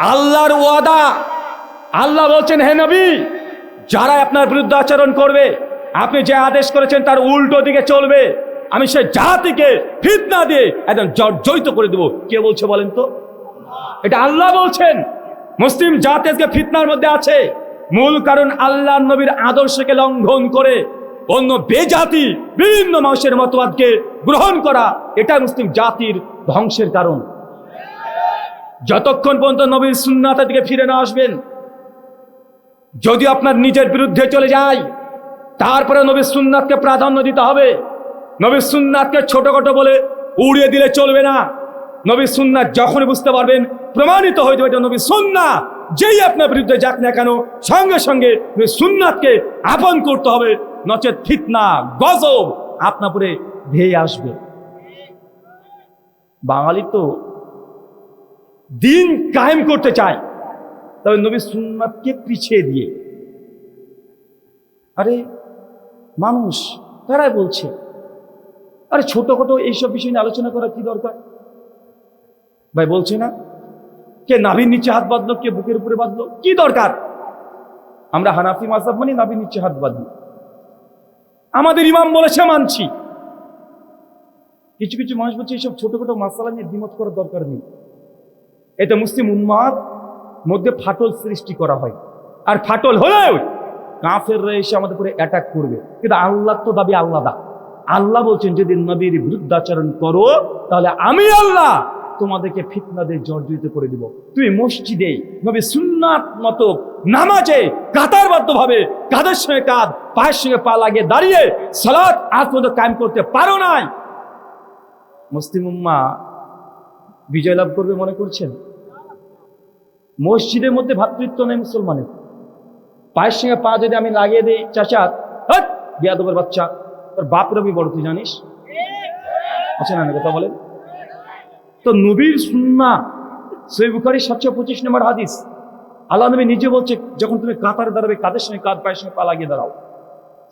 আল্লাহর ওয়াদা। আল্লাহ বলছেন, হে নবী যারা আপনার বিরুদ্ধে আচরণ করবে, আপনি যে আদেশ করেছেন তার উল্টো দিকে চলবে। আমি সে জাতিকে ফিতনা দিয়ে একদম জর্জরিত করে দেবো। কে বলছে বলেন তো? এটা আল্লাহ বলছেন। মুসলিম জাতি আজকে ফিতনার মধ্যে আছে। মূল কারণ আল্লাহ নবীর আদর্শকে লঙ্ঘন করে অন্য বেজাতি বিভিন্ন মানুষের মতবাদকে গ্রহণ করা, এটা মুসলিম জাতির ধ্বংসের কারণ। যতক্ষণ পর্যন্ত নবীর সুন্নাতের দিকে ফিরে না আসবেন, যদি আপনার নিজের বিরুদ্ধে চলে যায়, তারপরে নবীর সুন্নাতকে প্রাধান্য দিতে হবে। নবীর সুন্নাতকে ছোটখাটো বলে উড়িয়ে দিলে চলবে না। নবীর সুন্নাত যখনই বুঝতে পারবেন, প্রমাণিত হয়ে যাবে এটা নবীর সুন্না যেই আপনার বিরুদ্ধে যাক না কেন, সঙ্গে সঙ্গে সুন্নাতকে আপন করতে হবে। নচেত ফিতনা, গজব আপনার উপরে ধেয়ে আসবে। বাঙালি তো দিন কায়েম করতে চায়। তবে নবী সুন্নাতকে পিছিয়ে দিয়ে। আরে, মানুষ, তারাই বলছে। আরে, ছোটখাটো এইসব বিষয় নিয়ে আলোচনা করা কি দরকার? ভাই, বলছে না? কে নাভির নিচে হাত বাঁধলো, কে বুকের উপরে বাঁধলো, কি দরকার? আমরা হানাফি মাসাব মানে নাভির নিচে হাত বাঁধি। আমাদের ইমাম বলেছে, মানছি। কিছু কিছু মানুষ বলছে, এইসব ছোটখাটো মাসালা নিয়ে দ্বিমত করার দরকার নেই। এতে মুসলিম উম্মাদ মধ্যে ফাটল সৃষ্টি করা হয়। আর ফাটল হলেও কাফেররা এসে আমাদের উপরে অ্যাটাক করবে। কিন্তু আল্লাহ তো দাবি আল্লাদা আল্লাহ বলছেন, যদি নবীর বিরুদ্ধাচরণ করো, তাহলে আমি আল্লাহ তোমাদেরকে ফিতনা দিয়ে জর্জরিত করে দিব। তুমি মসজিদে নবী সুন্নাত মতো নামাজে কাতারবদ্ধ ভাবে কাদের সঙ্গে কাঁধ, পায়ের সঙ্গে পা লাগিয়ে দাঁড়িয়ে সালাত আজ পর্যন্ত কায়েম করতে পারো নাই। মুসলিম উম্মা বিজয় লাভ করবে মনে করছেন? মসজিদের মধ্যে ভ্রাতৃত্ব নেই মুসলমানের। পায়ের সঙ্গে পা যদি আমি লাগিয়ে দিই চাচা বিয়াদবের বাচ্চা, তোর বাপ রবি বড়, তুই জানিস? আছে না কথা বলেন? তো নবীর সুন্না সই বুখারি সাতশো পঁচিশ নম্বর হাদিস, আল্লাহ নবী নিজে বলছে, যখন তুমি কাতারে দাঁড়াবে, কাদের সঙ্গে কাঁধ পায়ের সঙ্গে পা লাগিয়ে দাঁড়াও?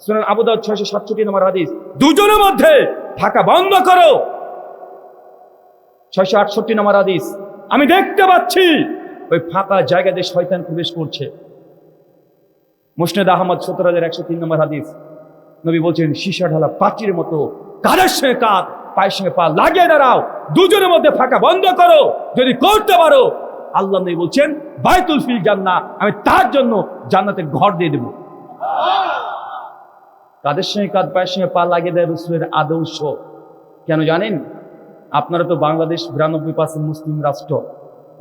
শুনেন আবুদাউদ ছয়শো সাতষট্টি নম্বর হাদিস, দুজনের মধ্যে ফাঁকা বন্ধ করো। ছয়শো আটষট্টি নম্বর হাদিস, আমি দেখতে পাচ্ছি ওই ফাঁকা জায়গা দিয়ে শয়তান প্রবেশ করছে। মুসনেদ আহমদ সত্তর হাজার একশো তিন নম্বর হাদিস। নবী বলছেন, সীসা ঢালা পাচির মতো, কাদের সঙ্গে কাঁধ পায়ের সঙ্গে পা লাগিয়ে দাঁড়াও, দুজনের মধ্যে ফাঁকা বন্ধ করো, যদি করতে পারো। আল্লাহ নবী বলছেন, বাইতুল ফিল জান্না আমি তার জন্য জান্নাতে ঘর দিয়ে দেব। কাদের সঙ্গে কাঁধ পায়ের সঙ্গে পা লাগিয়ে দেয় রসুলের আদর্শ? কেন জানেন? আপনারা তো বাংলাদেশ বিরানব্বই পার্সেন্ট মুসলিম রাষ্ট্র।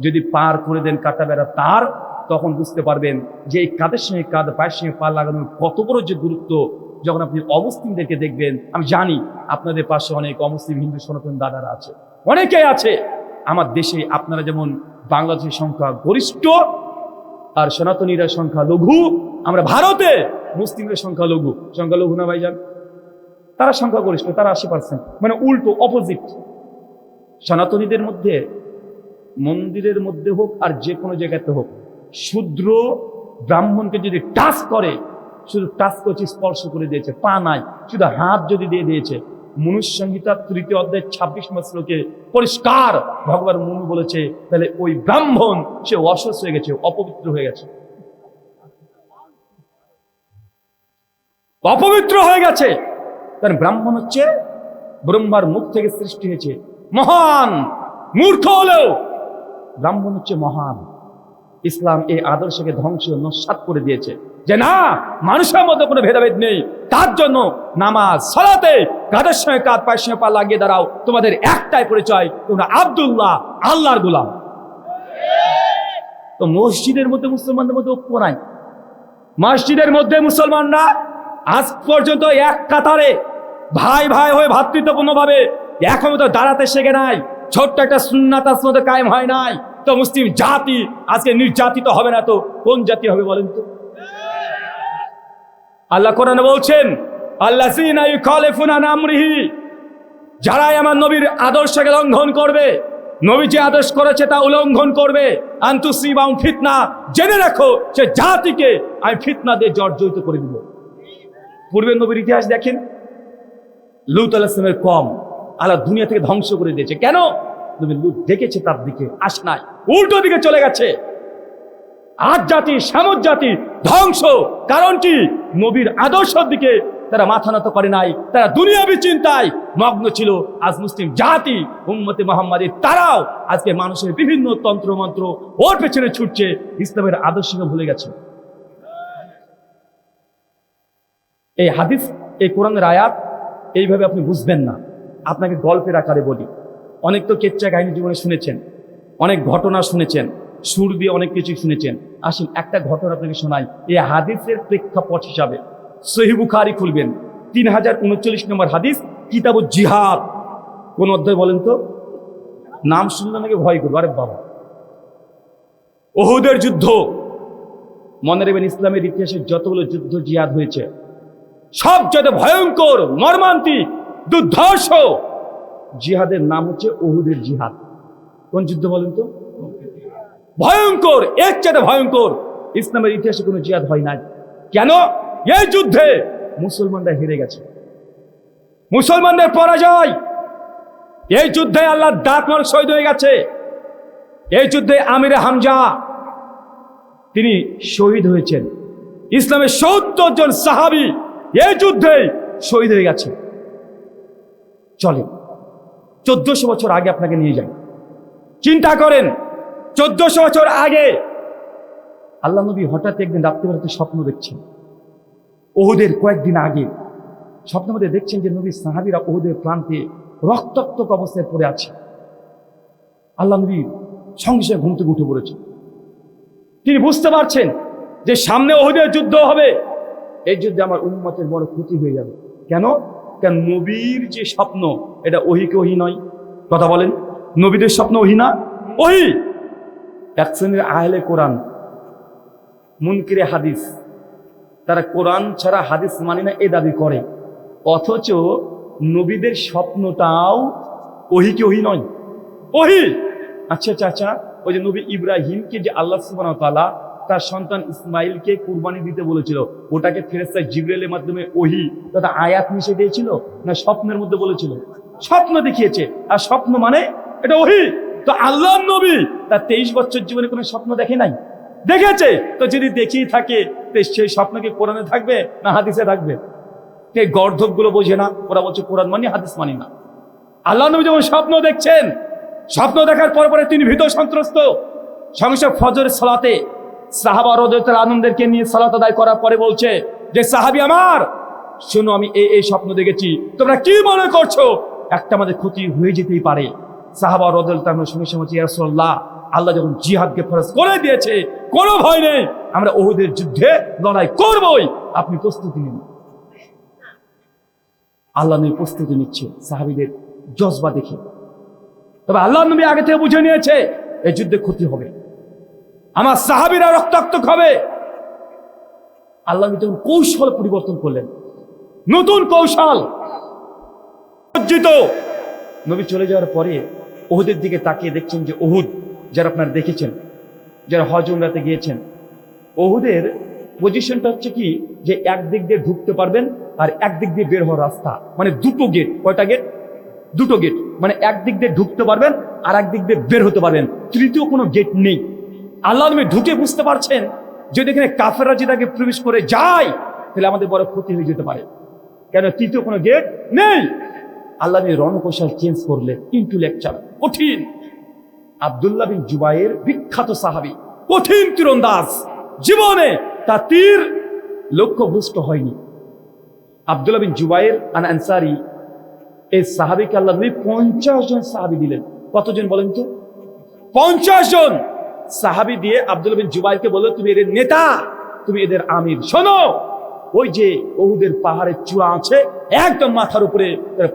যদি পার করে দেন কাটা বেড়া তার, তখন বুঝতে পারবেন যে এই কাদের সঙ্গে কাঁধ পায়ের সঙ্গে পা লাগানোর কত বড় যে গুরুত্ব, যখন আপনি অমুসলিমদেরকে দেখবেন, আমি জানি আপনাদের পাশে অনেক অমুসলিম, হিন্দু, সনাতন দাদারা আছে। অনেকে আছে। আমার দেশে আপনারা যেমন বাংলাদেশের সংখ্যা গরিষ্ঠ, আর সনাতনীরা সংখ্যা লঘু, আমরা ভারতে মুসলিমদের সংখ্যা লঘু। সংখ্যা লঘু না ভাইজান? তারা সংখ্যা গরিষ্ঠ, তারা আশি পার্সেন্ট মানে উল্টো অপোজিট সনাতনীদের মধ্যে মন্দিরের মধ্যে হোক আর যে কোনো জায়গাতে হোক, শূদ্র ব্রাহ্মণকে যদি টাচ করে, শুধু টাচ করছে, স্পর্শ করে দিয়েছে, পা নাই, শুধু হাত যদি দিয়ে দিয়েছে, মনুষ্য সংহিতা তৃতীয় অধ্যায় ছাব্বিশ শ্লোকে পরিষ্কার ভগবান মনু বলেছে, তাহলে ওই ব্রাহ্মণ, সে অসুস্থ হয়ে গেছে, অপবিত্র হয়ে গেছে। অপবিত্র হয়ে গেছে। কারণ ব্রাহ্মণ হচ্ছে ব্রহ্মার মুখ থেকে সৃষ্টি হয়েছে। মহান মূর্খ হলেও ব্রাহ্মণ হচ্ছে মহান। ইসলাম এই আদর্শকে ধ্বংস নস্বাত করে দিয়েছে। যে না, মানুষের মধ্যে কোনো ভেদাভেদ নেই। তার জন্য নামাজ, সলাতে কাদের সঙ্গে কাঁধ পায়ের সঙ্গে পা লাগিয়ে দাঁড়াও। তোমাদের একটাই পরিচয়, তোমরা আব্দুল্লাহ, আল্লাহর গোলাম। তো মসজিদের মধ্যে মুসলমানদের মধ্যে ঐক্য নাই। মসজিদের মধ্যে মুসলমানরা আজ পর্যন্ত এক কাতারে ভাই ভাই হয়ে ভাতৃত্বপূর্ণভাবে এখনও তো দাঁড়াতে শেখে নাই। ছোট্ট একটা সুন্নাত আসমতে কায়েম হয় নাই। তো মুসলিম জাতি আজকে নির্যাতিত হবে না তো? কোন জাতি হবে বলেন তো? আল্লাহ কোরআনে বলছেন আল্লাহ যারাই আমার নবীর আদর্শকে লঙ্ঘন করবে, নবী যে আদেশ করেছে তা উল্লঙ্ঘন করবে। আন্তুসিবাম ফিতনা, জেনে রাখো, সে জাতিকে আমি ফিতনা দিয়ে জর্জরিত করে দিব। পূর্বের নবীর ইতিহাস দেখেন? লুত আলাহিসের কম। আল্লাহ দুনিয়া থেকে ধ্বংস করে দিয়েছে। কেন? নবী লুত দেখেছে তার দিকে, আস নাই। উল্টো দিকে চলে গেছে। আজ জাতি, সামুদ জাতি ধ্বংস। কারণ কি? নবীর আদর্শের দিকে তারা মাথা নত করে নাই, তারা দুনিয়াবি চিন্তায় মগ্ন ছিল। আজ মুসলিম জাতি, উম্মতে মোহাম্মদের তারাও আজকে মানুষের বিভিন্ন তন্ত্র মন্ত্র ওর পেছনে ছুটছে, ইসলামের আদর্শকে ভুলে গেছে। এই হাদিস, এই কোরআনের আয়াত, এইভাবে আপনি বুঝবেন না। আপনাকে গল্পের আকারে বলি। অনেক তো কেচ্চা কাহিনী জীবনে শুনেছেন, অনেক ঘটনা শুনেছেন, সুর দিয়ে অনেক কিছু শুনেছেন। আসুন, একটা ঘটনা আপনাকে শোনাই, এই হাদিসের প্রেক্ষাপট হিসাবে। সহিবুখারি খুলবেন, তিন হাজার উনচল্লিশ নম্বর হাদিস, কিতাব জিহাদ। কোন অধ্যায় বলেন তো? নাম শুনলে নাকি ভয় করব, আরে বাবা। ওহুদের যুদ্ধ। মনে রাখবেন, ইসলামের ইতিহাসে যতগুলো যুদ্ধ জিহাদ হয়েছে, সবচেয়ে ভয়ঙ্কর, মর্মান্তিক দুর্ধর্ষ। জিহাদের নাম হচ্ছে ওহুদের জিহাদ। কোন যুদ্ধ বলেন তো? ভয়ঙ্কর এর চাইতে ভয়ঙ্কর। ইসলামের ইতিহাসে কোনো জিহাদ হয় নাই। কেন? এই যুদ্ধে মুসলমানরা হেরে গেছে। মুসলমানদের পরাজয়। এই যুদ্ধে আল্লাহ দাঁত মার শহীদ হয়ে গেছে। এই যুদ্ধে আমিরে হামজা তিনি শহীদ হয়েছেন। ইসলামের সত্তর জন সাহাবি এই যুদ্ধে শহীদ হয়ে গেছে। চলে। চোদ্দশো বছর আগে আপনাকে নিয়ে যাই। চিন্তা করেন, চোদ্দশো বছর আগে আল্লাহ নবী হঠাৎ একদিন রাত্রিবেলাতে স্বপ্ন দেখছেন। ওহুদের কয়েকদিন আগে স্বপ্ন মধ্যে দেখছেন যে নবী সাহাবিরা ওহুদের প্রান্তে রক্তাক্তক অবস্থায় পড়ে আছে। আল্লাহ নবী সঙ্গে সঙ্গে ঘুম থেকে উঠে পড়েছে তিনি বুঝতে পারছেন যে সামনে ওহুদের যুদ্ধ হবে। এই যুদ্ধে আমার উন্মতের বড় ক্ষতি হয়ে যাবে। কেন? কেন নবীর যে স্বপ্ন, এটা ওহিকে ওহি নয়। কথা বলেন, নবীদের স্বপ্ন ওহি না? ওহি! এক শ্রেণির আহলে কোরআন, মুনকিরে হাদিস, তারা কোরআন ছাড়া হাদিস মানে না এ দাবি করে। অথচ নবীদের স্বপ্নটাও ওহিকে ওহি নয়। ওহি! আচ্ছা চাচা ওই যে নবী ইব্রাহিমকে যে আল্লাহ সুবহানাহু ওয়া তাআলা তার সন্তান ইসমাইলকে কুরবানি দিতে বলেছিল। ওটাকে ফেরেস্তা জিব্রাইলের মাধ্যমে ওহি, তথা আয়াত মিশে দিয়েছিল না স্বপ্নের মধ্যে বলেছিল? স্বপ্ন দেখিয়েছে। আর স্বপ্ন মানে এটা ওহি। তো আল্লাহ নবী তার তেইশ বছর জীবনে কোনো স্বপ্ন দেখে নাই? দেখেছে। তো যদি দেখিয়ে থাকে সেই স্বপ্নকে কোরআনে থাকবে না হাদিসে থাকবে? এই গর্ধবগুলো বোঝে না। ওরা বলছে, কোরআন মানি, হাদিস মানি না। আল্লাহ নবী যখন স্বপ্ন দেখছেন, স্বপ্ন দেখার পর পরে তিনি ভীত সন্ত্রস্ত। সঙ্গে ফজরের সালাতে সাহাবা রোদের আনন্দেরকে নিয়ে সালাত আদায় করার পরে বলছে যে, সাহাবি আমার, শোনো, আমি এই এই স্বপ্ন দেখেছি। তোমরা কি মনে করছ? একটা আমাদের ক্ষতি হয়ে যেতেই পারে। সাহাবা রদল তার সঙ্গে সঙ্গে ইয়ারসোল্লাহ আল্লাহ যখন জিহাদকে ফরজ করে দিয়েছে, কোনো ভয় নেই। আমরা ওহুদের যুদ্ধে লড়াই করবই। আপনি প্রস্তুতি নিন। আল্লাহ নবী প্রস্তুতি নিচ্ছে সাহাবিদের জজবা দেখে। তবে আল্লাহ নবী আগে থেকে বুঝে নিয়েছে, এই যুদ্ধে ক্ষতি হবে। আমার সাহাবিরা রক্তাক্ত হবে আল্লাহ তখন কৌশল পরিবর্তন করলেন, নতুন কৌশল নবী চলে যাওয়ার পরে ওহুদের দিকে তাকিয়ে দেখছেন যে ওহুদ যারা আপনারা দেখেছেন, যারা হজ উমরাতে গিয়েছেন ওহুদের পজিশনটা হচ্ছে কি যে একদিক দিয়ে ঢুকতে পারবেন আর একদিক দিয়ে বের হওয়ার রাস্তা। মানে দুটো গেট কয়টা গেট দুটো গেট মানে একদিক দিয়ে ঢুকতে পারবেন আর একদিক দিয়ে বের হতে পারবেন। তৃতীয় কোনো গেট নেই। আল্লাহ নবী ঢুকে বুঝতে পারছেন যদি এখানে কাফেররা যদি আগে প্রবেশ করে যায়, তাহলে আমাদের বড় ক্ষতি হয়ে যেতে পারে। কেন? তৃতীয় কোনো গেট নেই। আল্লাহ নবী রণকৌশল চেঞ্জ করলেন ইন্টু লেকচার কঠিন। আবদুল্লাহ বিন জুবাইয়ের বিখ্যাত সাহাবি, কঠিন তীরন্দাজ। জীবনে তা তীর লক্ষ্যভ্রষ্ট হয়নি। আবদুল্লাহ বিন জুবাইর আন আনসারি এই সাহাবিকে আল্লাহ পঞ্চাশ জন সাহাবি দিলেন। কতজন বলেন তো? পঞ্চাশ জন। সাহাবি দিয়ে আব্দুল বিন বলল, তুমি এদের নেতা, তুমি এদের আমির। শোনো, ওই যে ওহুদের পাহাড়ের চূড়া আছে, একদম মাথার উপরে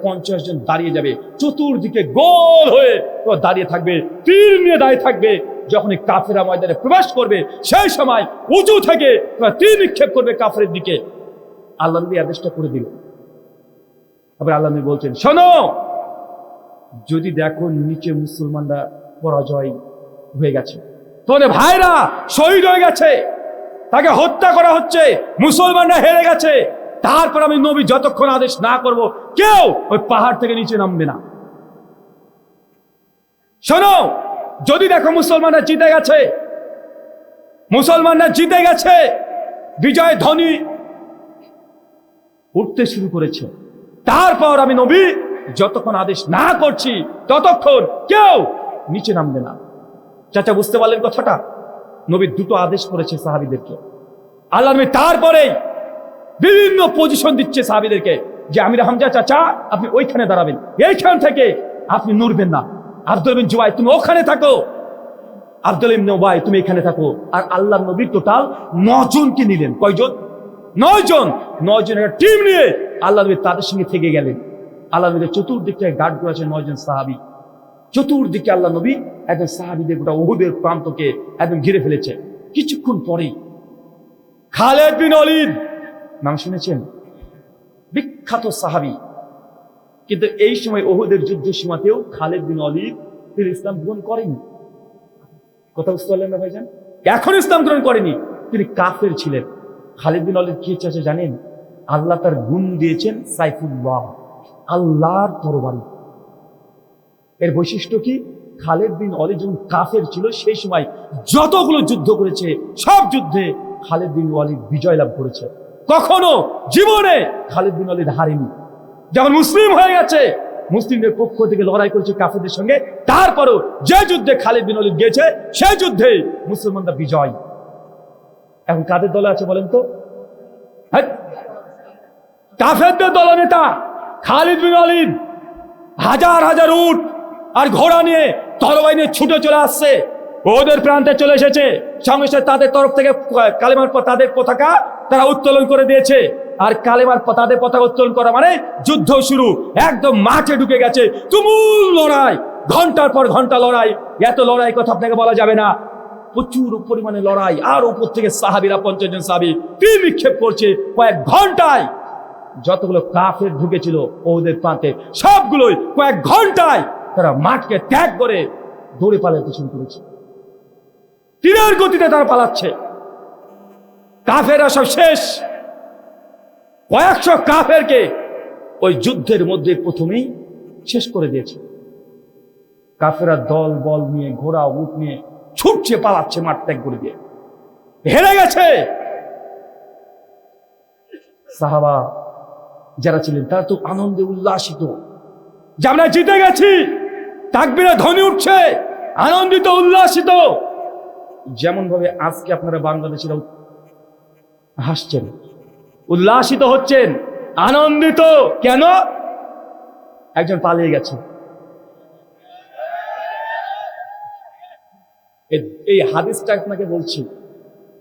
পঞ্চাশ জন দাঁড়িয়ে যাবে। চতুর্দিকে গোল হয়ে দাঁড়িয়ে থাকবে, তীর নিয়ে দাঁড়িয়ে থাকবে। যখন এই কাফেরা ময়দানে প্রবেশ করবে, সেই সময় উঁচু থেকে তীর নিক্ষেপ করবে কাফের দিকে। আল্লাহ নবী আদেশটা করে দিল। আবার আল্লাহ নবী বলছেন, শোনো, যদি দেখো নিচে মুসলমানরা পরাজয় হয়ে গেছে তোমাদের ভাইরা শহীদ হয়ে গেছে। তাকে হত্যা করা হচ্ছে, মুসলমানরা হেরে গেছে। তারপর আমি নবী যতক্ষণ আদেশ না করব, কেউ ওই পাহাড় থেকে নিচে নামবে না। শোনো, যদি দেখো মুসলমানরা জিতে গেছে, মুসলমানরা জিতে গেছে, বিজয় ধ্বনি উঠতে শুরু করেছে। তারপর আমি নবী যতক্ষণ আদেশ না করছি, ততক্ষণ কেউ নিচে নামবে না। চাচা বুঝতে পারলেন কথাটা? নবী দুটো আদেশ করেছে সাহাবিদেরকে। আল্লাহ নবী তারপরেই বিভিন্ন পজিশন দিচ্ছে সাহাবিদেরকে যে, আমির হামজা চাচা, আপনি ওইখানে দাঁড়াবেন। এইখান থেকে আপনি নড়বেন না। আব্দুল জুবাই, তুমি ওখানে থাকো। আব্দুল ইবনে উবাই, তুমি এখানে থাকো। আর আল্লাহ নবী টোটাল নজনকে নিলেন। কয়জন? নয় জন নয় জনের টিম নিয়ে আল্লাহ নবী তাদের সঙ্গে থেকে গেলেন। আল্লাহ নবী চতুর্দিকটা গার্ড করেছে নয় জন সাহাবি। চতুর্দিকে আল্লাহ নবী একজন সাহাবিদের গোটা ওহুদের প্রান্তকে একদম ঘিরে ফেলেছে। কিছুক্ষণ পরেই খালেদ বিন অলিদ নাম শুনেছেন? বিখ্যাত সাহাবি। কিন্তু এই সময় ওহুদের যুদ্ধ সীমাতেও খালেদ বিন অলিদ তিনি ইসলাম গ্রহণ করেনি। কথা বুঝতে পারলেন না ভাইজান? এখন ইসলাম গ্রহণ করেনি। তিনি কাফের ছিলেন। খালিদ বিন অলিদ কি চাচা জানেন? আল্লাহ তার গুণ দিয়েছেন সাইফুল্লাহ। আল্লাহর তরবারি এর বৈশিষ্ট্য কি? খালেদ বিন অলিদ যখন কাফের ছিল, সেই সময় যতগুলো যুদ্ধ করেছে, সব যুদ্ধে খালেদ বিন ওয়ালিদ বিজয় লাভ করেছে। কখনো জীবনে খালেদ বিন ওয়ালিদ হারেনি। যখন মুসলিম হয়ে গেছে, মুসলিমদের পক্ষ থেকে লড়াই করেছে কাফেরদের সঙ্গে। তারপরও যে যুদ্ধে খালেদ বিন ওয়ালিদ গিয়েছে, সেই যুদ্ধে মুসলমানরা বিজয়। এখন কাদের দলে আছে বলেন তো? হ্যাঁ? কাফেরদের দলনেতা খালিদ বিন ওয়ালিদ হাজার হাজার উট আর ঘোড়া নিয়ে তরবাই নিয়ে ছুটে চলে আসছে। ওদের প্রান্তে চলে এসেছে। সঙ্গে সঙ্গে তাদের তরফ থেকে কালেমার তাদের পতাকা তারা উত্তোলন করে দিয়েছে। আর কালেমার তাদের পতাকা উত্তোলন করা মানে যুদ্ধ শুরু। একদম মাঠে ঢুকে গেছে। তুমুল লড়াই। ঘণ্টার পর ঘণ্টা লড়াই। এত লড়াই কথা আপনাকে বলা যাবে না। প্রচুর পরিমাণে লড়াই। আর উপর থেকে সাহাবিরা, পঞ্চাশ জন সাহাবি তীর নিক্ষেপ করছে কয়েক ঘন্টায়। যতগুলো কাফের ঢুকেছিল ওদের প্রান্তে, সবগুলোই কয়েক ঘন্টায় তারা মাঠকে ত্যাগ করে দৌড়ে পালাতে শুরু করেছে। তীরের গতিতে তারা পালাচ্ছে। কাফেরা সব শেষ। কয়েকশো কাফেরকে ওই যুদ্ধের মধ্যে প্রথমেই শেষ করে দিয়েছে। কাফেরা দল, বল নিয়ে, ঘোড়া, উট নিয়ে ছুটছে, পালাচ্ছে, মাঠ ত্যাগ করে দিয়ে। হেরে গেছে। সাহাবা যারা ছিলেন, তারা তো আনন্দে উল্লাসিত। যে আমরা জিতে গেছি। তাকবিরে ধ্বনি উঠছে, আনন্দিত, উল্লাসিত। যেমন ভাবে আজকে আপনারা বাংলাদেশিরা হাসছেন, উল্লাসিত হচ্ছেন, আনন্দিত। কেন? একজন পালিয়ে গেছে। এই হাদিসটা আপনাকে বলছি।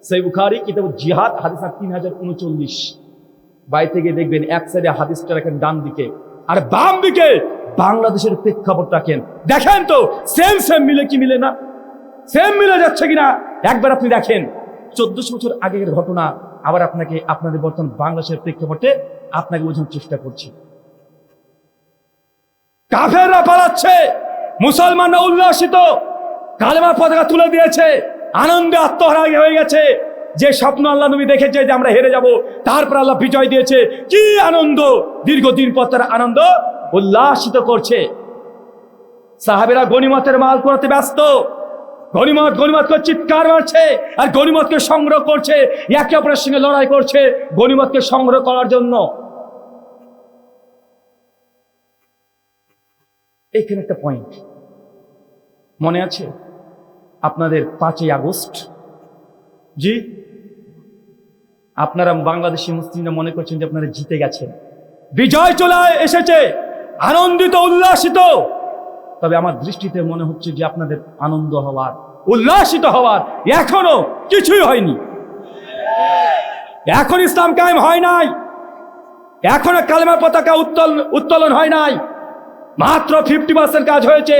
সেই বুখারি কিতাব জিহাদ, হাদিস আর তিন হাজার উনচল্লিশ। বাইরে থেকে দেখবেন এক সাইডে হাদিসটা রাখেন ডান দিকে, আর বাম দিকে বাংলাদেশের প্রেক্ষাপট রাখেন দেখেন তো সেম সেম মিলে কি মিলে না? সেম মিলে যাচ্ছে কিনা? একবার আপনি দেখেন, চোদ্দশো বছর আগের ঘটনা, আবার আপনাকে, আপনাদের বর্তমান বাংলাদেশের প্রেক্ষাপটে আপনাকে বোঝানোর চেষ্টা করছি। কাফেররা পালাচ্ছে, মুসলমানরা উল্লাসিত, কালেমার পতাকা তুলে দিয়েছে, আনন্দে আত্মহারা হয়ে গেছে। যে স্বপ্ন আল্লাহ নবী দেখেছে যে আমরা হেরে যাব, তারপর আল্লাহ বিজয় দিয়েছে। কি আনন্দ! দীর্ঘদিন পর তারা আনন্দ উল্লাসিত করছে। সাহাবেরা গনিমতের মাল করাতে ব্যস্ত। গনিমত গনিমতকে চিৎকার মারছে আর গনিমতকে সংগ্রহ করছে। একে অপরের সঙ্গে লড়াই করছে গনিমতকে সংগ্রহ করার জন্য। এইখানে একটা পয়েন্ট মনে আছে? আপনাদের পাঁচই আগস্ট। জি? আপনারা বাংলাদেশি মুসলিমরা মনে করছেন যে আপনারা জিতে গেছেন। বিজয় চলে এসেছে। আনন্দিত, উল্লাসিত। তবে আমার দৃষ্টিতে মনে হচ্ছে যে আপনাদের আনন্দ হওয়ার, উল্লাসিত হওয়ার এখনও কিছুই হয়নি। এখন ইসলাম কায়েম হয় নাই। এখনও কালেমার পতাকা উত্তোলন উত্তোলন হয় নাই। মাত্র ফিফটি পার্সেন্ট কাজ হয়েছে।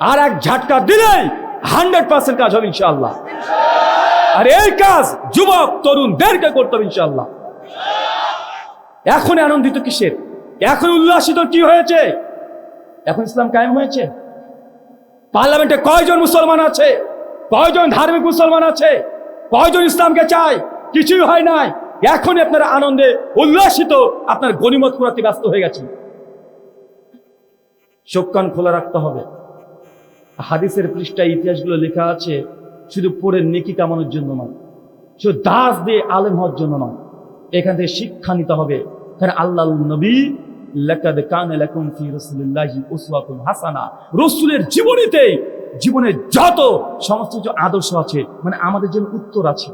আর এক ঝাটকা দিলেই হান্ড্রেড পার্সেন্ট কাজ হবে ইনশাল্লাহ আর এই কাজ যুবক, তরুণদেরকে করতে হবে ইনশাল্লাহ এখন আনন্দিত কিসের? এখন উল্লাসিত কি হয়েছে? এখন ইসলাম কায়েম হয়েছে? পার্লামেন্টে কয়জন মুসলমান আছে? কয়জন ধার্মিক মুসলমান আছে? কয়জন ইসলামকে চায়? কিছুই হয় নাই। এখন আপনার আনন্দে উল্লাসিত আপনার গণিমত করাতে ব্যস্ত হয়ে গেছে চোখ কান খোলা রাখতে হবে। হাদিসের পৃষ্ঠায় ইতিহাসগুলো লেখা আছে, শুধু পড়ে নেকি কামানোর জন্য নয়, শুধু দাস দিয়ে আলেম হওয়ার জন্য নয়। এখান থেকে শিক্ষা নিতে হবে। কারণ আল্লাহ নবী লাকাদ কানা লাকুম ফি রাসূলিল্লাহি উসওয়াতুন হাসানা। রাসূলের জীবনীতে জীবনের যত সমস্ত কিছু আদর্শ আছে মানে আমাদের জন্য উত্তর আছে।